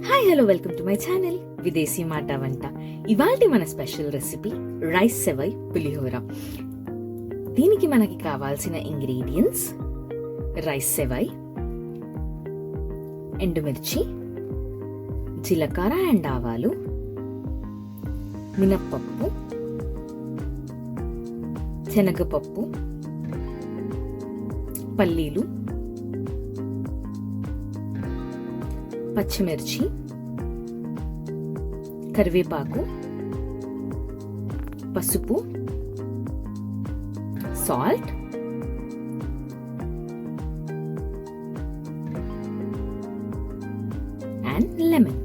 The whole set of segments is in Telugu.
Hi hello welcome to my channel విదేశీ మాట వంట ఇవాల్టి మన special recipe rice sevai pulihora. దీనికి మనకి కావాల్సిన ఇంగ్రీడియంట్స్ రైస్ సెవై ఎండుమిర్చి జీలకర్ర అండ్ ఆవాలు మినప్పప్పు శనగపప్పు పల్లీలు పచ్చిమిర్చి కరివేపాకు పసుపు సాల్ట్ అండ్ లెమన్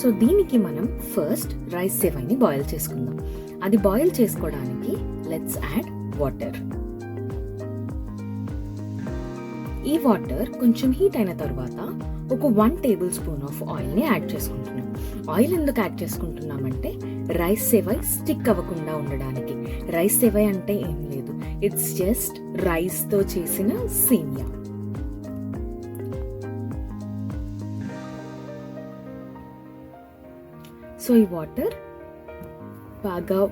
సో దీనికి మనం ఫస్ట్ రైస్ సేవైని బాయిల్ చేసుకుందాం. అది బాయిల్ చేసుకోవడానికి లెట్స్ యాడ్ వాటర్ ఈ వాటర్ కొంచెం హీట్ అయిన తర్వాత ఒక వన్ టేబుల్ స్పూన్ ఆఫ్ ఆయిల్ని యాడ్ చేసుకుంటున్నాం. ఆయిల్ ఎందుకు యాడ్ చేసుకుంటున్నామంటే రైస్ సేవై స్టిక్ అవ్వకుండా ఉండడానికి. రైస్ సేవై అంటే ఏం లేదు. ఇట్స్ జస్ట్ రైస్తో చేసిన సేమియా. సో ఈ వాటర్ బాగా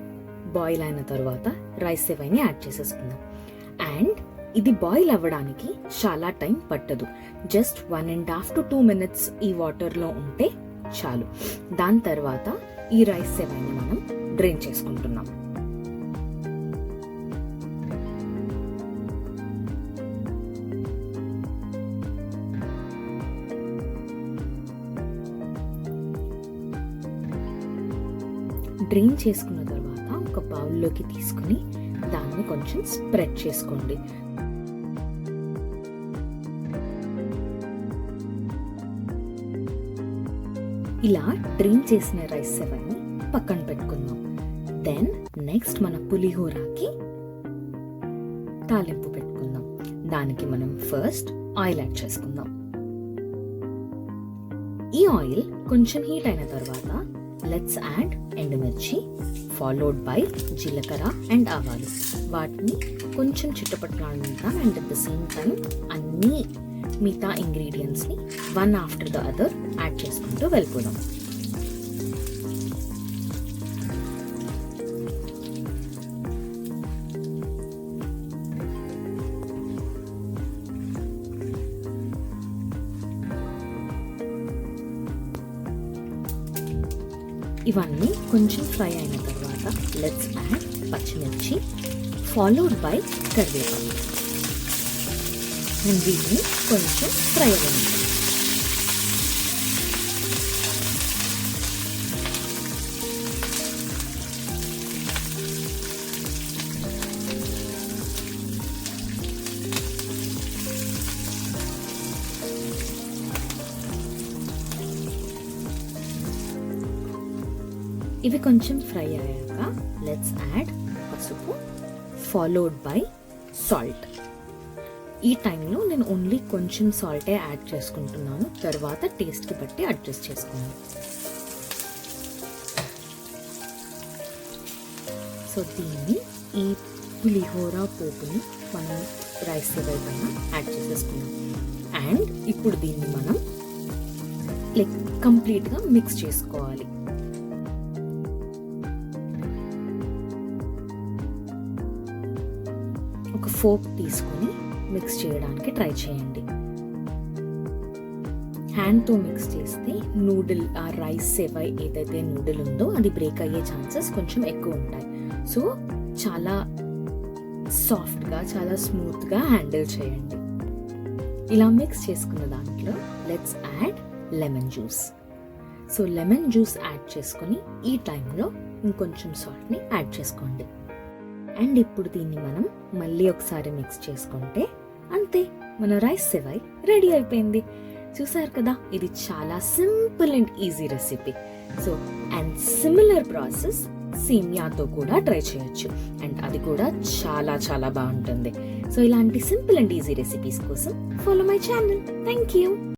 బాయిల్ అయిన తర్వాత రైస్ సేవైని యాడ్ చేసేసుకుందాం. అండ్ ఇది బాయిల్ అవ్వడానికి చాలా టైం పట్టదు. Just one and half to two minutes ఈ వాటర్లో ఉంటే చాలు. దాని తర్వాత ఈ రైస్ సేవైని మనం డ్రైన్ చేసుకుంటున్నాం. డ్రైన్ చేసుకున్న తర్వాత ఒక బౌల్లోకి తీసుకుని దాన్ని కొంచెం స్ప్రెడ్ చేసుకోండి. ఇలా డ్రైన్ చేసిన రైస్ సెవెన్ని పక్కన పెట్టుకుందాం. దెన్ నెక్స్ట్ మన పులిహోరాకి తాలింపు పెట్టుకుందాం. దానికి మనం ఫస్ట్ ఆయిల్ యాడ్ చేసుకుందాం. ఈ ఆయిల్ కొంచెం హీట్ అయిన తర్వాత లెట్స్ యాడ్ ఎండుమిర్చి ఫాలోడ్ బై జీలకర్ర అండ్ ఆవాలు. వాటిని కొంచెం చిట్టపట్లాడుతాం and at the same time అన్నీ మిగతా ఇంగ్రీడియంట్స్ని one after the other add చేసుకుంటూ వెళ్ళిపోదాం. ఇవన్నీ కొంచెం ఫ్రై అయిన తర్వాత లెట్స్ యాడ్ పచ్చిమిర్చి ఫాలోడ్ బై కరివేపాకు. నేను వీటిని కొంచెం ఫ్రై అవ్వండి ఇవి కొంచెం ఫ్రై అయ్యాక లెట్స్ యాడ్ పసుపు ఫాలోడ్ బై సాల్ట్ ఈ టైంలో నేను ఓన్లీ కొంచెం సాల్టే యాడ్ చేసుకుంటున్నాను. తర్వాత టేస్ట్కి బట్టి అడ్జస్ట్ చేసుకోండి సో దీన్ని ఈ పులిహోర పోపుని మనం రైస్ పైన యాడ్ చేసేసుకున్నాం అండ్ ఇప్పుడు దీన్ని మనం లైక్ కంప్లీట్గా మిక్స్ చేసుకోవాలి. ఒక ఫోక్ తీసుకొని మిక్స్ చేయడానికి ట్రై చేయండి. హ్యాండ్తో మిక్స్ చేస్తే నూడిల్ ఆ రైస్ సేవై ఏదైతే నూడిల్ ఉందో అది బ్రేక్ అయ్యే ఛాన్సెస్ కొంచెం ఎక్కువ ఉంటాయి. సో చాలా సాఫ్ట్గా చాలా స్మూత్గా హ్యాండిల్ చేయండి. ఇలా మిక్స్ చేసుకున్న దాంట్లో let's add lemon juice. So lemon juice add చేసుకొని ఈ టైంలో ఇంకొంచెం సాల్ట్ని యాడ్ చేసుకోండి. అండ్ ఇప్పుడు దీన్ని మనం మళ్ళీ ఒకసారి మిక్స్ చేసుకుంటే అంతే మన రైస్ సెవై రెడీ అయిపోయింది. చూసారు కదా ఇది చాలా simple and easy recipe so and similar process సీమియాతో కూడా ట్రై చేయొచ్చు. అండ్ అది కూడా చాలా చాలా బాగుంటుంది. సో ఇలాంటి సింపుల్ అండ్ ఈజీ రెసిపీస్ కోసం follow my channel thank you